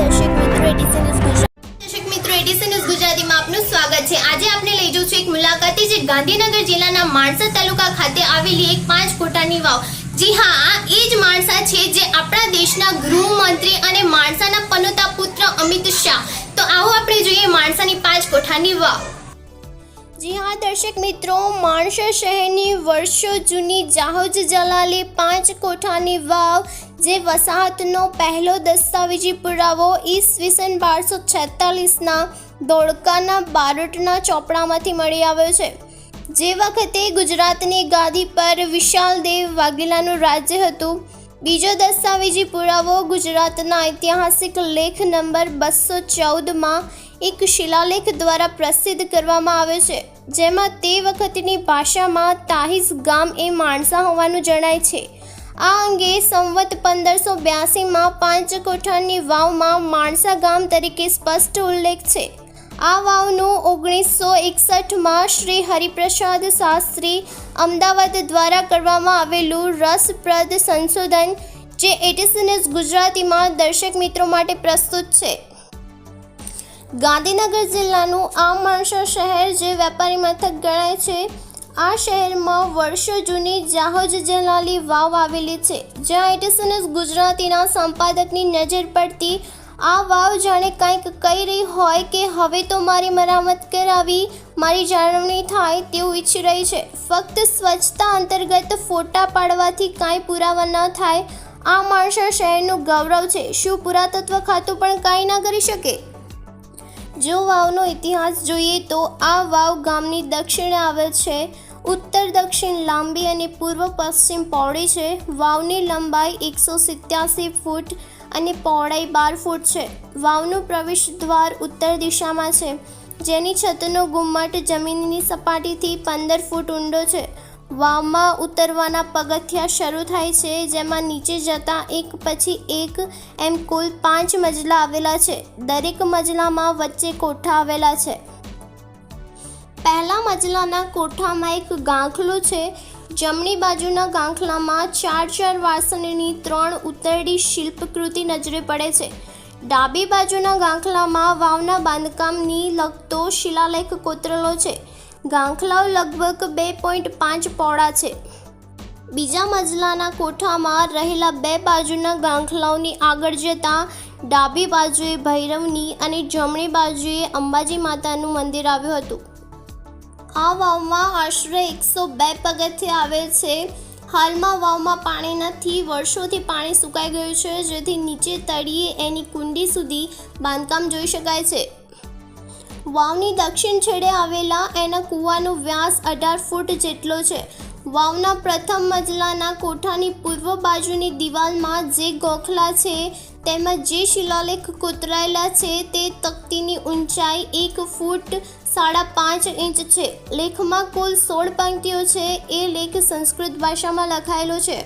દર્શક મિત્રો એડિસન દર્શક મિત્રો એડિશન ગુજરાતીમાં આપનું સ્વાગત છે. આજે આપણે લઈ જઈશું એક મુલાકાતી. જે ગાંધીનગર જિલ્લાના માણસા તાલુકા ખાતે આવેલી એક પાંચ કોઠાની વાવ. જી હા આ એ જ માણસા છે જે આપણા દેશના ગૃહમંત્રી અને માણસાના પનોતા પુત્ર અમિત શાહ. તો આવો આપણે જોઈએ માણસાની પાંચ કોઠાની વાવ. જી હા દર્શક મિત્રો માણસા શહેરની વર્ષો જૂની જાહોજ જલાલી પાંચ કોઠાની વાવ જે વસાહતનો પહેલો દસ્તાવેજી પુરાવો ઈસવીસન બારસો છેતાલીસના ધોળકાના બારોટના ચોપડામાંથી મળી આવ્યો છે. જે વખતે ગુજરાતની ગાદી પર વિશાલદેવ વાઘેલાનું રાજ્ય હતું, બીજો દસ્તાવેજી પુરાવો ગુજરાતના ઐતિહાસિક લેખ નંબર બસો ચૌદમાં એક શિલાલેખ દ્વારા પ્રસિદ્ધ કરવામાં આવ્યો છે, જેમાં તે વખતની ભાષામાં તાહિસ ગામ એ માણસા હોવાનું જણાય છે. આ અંગે સંવત પંદરસો બ્યાસીમાં પાંચ કોઠાની વાવમાં માણસા ગામ તરીકે સ્પષ્ટ ઉલ્લેખ છે. આ વાવનું ઓગણીસો એકસઠમાં શ્રી હરિપ્રસાદ શાસ્ત્રી અમદાવાદ દ્વારા કરવામાં આવેલું રસપ્રદ સંશોધન જે એટીસી ગુજરાતીમાં દર્શક મિત્રો માટે પ્રસ્તુત છે. ગાંધીનગર જિલ્લાનું આ માણસા શહેર જે વેપારી મથક ગણાય છે આ શહેરમાં વર્ષો જૂની જાહોજ જલાલી વાવ આવેલી છે, જ્યાં એટીસી ગુજરાતીના સંપાદકની નજર પડતી. આ વાવ જાણે કંઈક કહી રહી હોય કે હવે તો મારી મરામત કરાવી, મારી જાળવણી થાય તેવું ઈચ્છી રહી છે. ફક્ત સ્વચ્છતા અંતર્ગત ફોટા પાડવાથી કાંઈ પુરાવા ન થાય. આ માણસા શહેરનું ગૌરવ છે. શું પુરાતત્વ ખાતું પણ કાંઈ ના કરી શકે? જો વાવનો ઇતિહાસ જોઈએ તો આ વાવ ગામની દક્ષિણે આવેલ છે. ઉત્તર દક્ષિણ લાંબી અને પૂર્વ પશ્ચિમ પહોળી છે. વાવની લંબાઈ એકસો સિત્યાસી ફૂટ અને પહોળાઈ બાર ફૂટ છે. વાવનું પ્રવેશ દ્વાર ઉત્તર દિશામાં છે. જેની છતનો ગુમ્મટ જમીનની સપાટીથી પંદર ફૂટ ઊંડો છે. વાવમાં ઉતરવાના પગથિયા શરૂ થાય છે, જેમાં નીચે જતા એક પછી એક એમ કુલ પાંચ મજલા આવેલા છે. દરેક મજલામાં વચ્ચે કોઠા આવેલા છે. પહેલા મજલાના કોઠામાં એક ગાંખલું છે. જમણી બાજુના ગાંખલામાં ચાર ચાર વાસણની ત્રણ ઉતરડી શિલ્પકૃતિ નજરે પડે છે. ડાબી બાજુના ગાંખલામાં વાવના બાંધકામની લગતો શિલાલેખ કોતરેલો છે. ગાંખલાઓ લગભગ બે પોઈન્ટ પાંચ પોળા છે. બીજા મજલાના કોઠામાં રહેલા બે બાજુના ગાંખલાઓની આગળ જતાં ડાબી બાજુએ ભૈરવની અને જમણી બાજુએ અંબાજી માતાનું મંદિર આવ્યું હતું. આ વાવમાં આશરે એકસો બે પગથિયા આવે છે. હાલમાં વાવમાં પાણી નથી વર્ષોથી પાણી સુકાઈ ગયું છે, જેથી નીચે તળીએ એની કુંડી સુધી બાંધકામ જોઈ શકાય છે. વાવની દક્ષિણ છેડે આવેલા એના કૂવાનો વ્યાસ અઢાર ફૂટ જેટલો છે. વાવના પ્રથમ મજલાના કોઠાની પૂર્વ બાજુની દિવાલમાં જે ગોખલા છે, તેમાં જે શિલાલેખ કોતરાયેલા છે, તે તકતીની ઊંચાઈ એક ફૂટ સાડા પાંચ ઇંચ છે. લેખમાં કુલ સોળ પંક્તિઓ છે, એ લેખ સંસ્કૃત ભાષામાં લખાયેલો છે.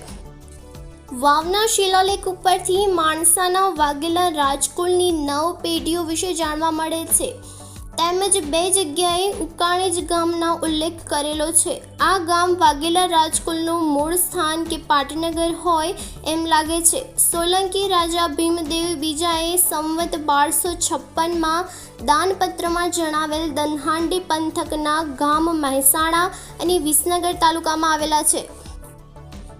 વાવના શિલાલેખ ઉપરથી માણસાના વાઘેલા રાજકુળની નવ પેઢીઓ વિશે જાણવા મળે છે. તેમજ બે જગ્યાએ ઉકાણેજ ગામના ઉલ્લેખ કરેલો છે. આ ગામ વાઘેલા રાજકુલનું મૂળ સ્થાન કે પાટનગર હોય એમ લાગે છે. સોલંકી રાજા ભીમદેવ બીજાએ સંવત બારસો છપ્પનમાં દાનપત્રમાં જણાવેલ દનહાંડી પંથકના ગામ મહેસાણા અને વિસનગર તાલુકામાં આવેલા છે.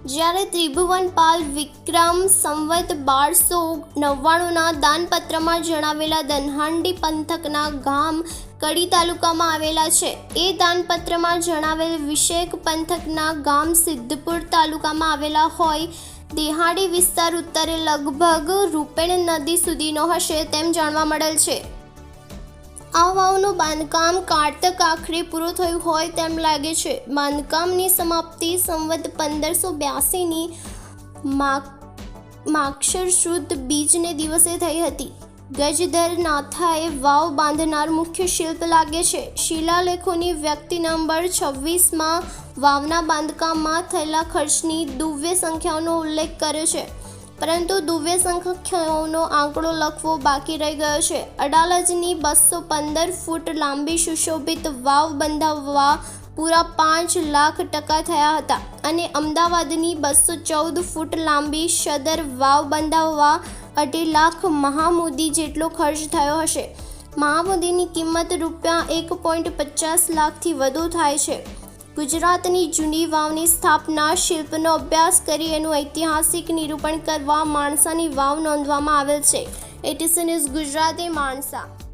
જ્યારે ત્રિભુવન પાલ વિક્રમ સંવત બારસો નવ્વાણુંના દાનપત્રમાં જણાવેલા દનહાંડી પંથકના ગામ કડી તાલુકામાં આવેલા છે. એ દાનપત્રમાં જણાવેલ વિષેક પંથકના ગામ સિદ્ધપુર તાલુકામાં આવેલા હોય. દેહાડી વિસ્તાર ઉત્તરે લગભગ રૂપેણ નદી સુધીનો હશે તેમ જાણવા મળેલ છે. આ વાવનું બાંધકામ કારતક આખરે પૂરું થયું હોય તેમ લાગે છે. બાંધકામની સમાપ્તિ સંવત પંદરસો બ્યાસીની માક્ષર શુદ્ધ બીજને દિવસે થઈ હતી. ગજધર નાથાએ વાવ બાંધનાર મુખ્ય શિલ્પ લાગે છે. શિલાલેખોની વ્યક્તિ નંબર છવ્વીસમાં વાવના બાંધકામમાં થયેલા ખર્ચની દુવ્ય સંખ્યાનો ઉલ્લેખ કર્યો છે. પરંતુ દુવ્ય સંખ્યાઓનો આંકડો લખવો બાકી રહી ગયો છે. અડાલજની બસો પંદર ફૂટ લાંબી સુશોભિત વાવ બંધાવવા પૂરા પાંચ લાખ ટકા થયા હતા અને અમદાવાદની બસો ચૌદ ફૂટ લાંબી સદર વાવ બંધાવવા અઢી લાખ મહામુદી જેટલો ખર્ચ થયો હશે. મહામુદીની કિંમત રૂપિયા એક પોઈન્ટ પચાસ લાખથી વધુ થાય છે. ગુજરાતની જૂની વાવની સ્થાપના, શિલ્પનો અભ્યાસ કરી એનું ઐતિહાસિક નિરૂપણ કરવા માણસાની વાવ નોંધવામાં આવેલ છે. Is news Gujarati Mansa.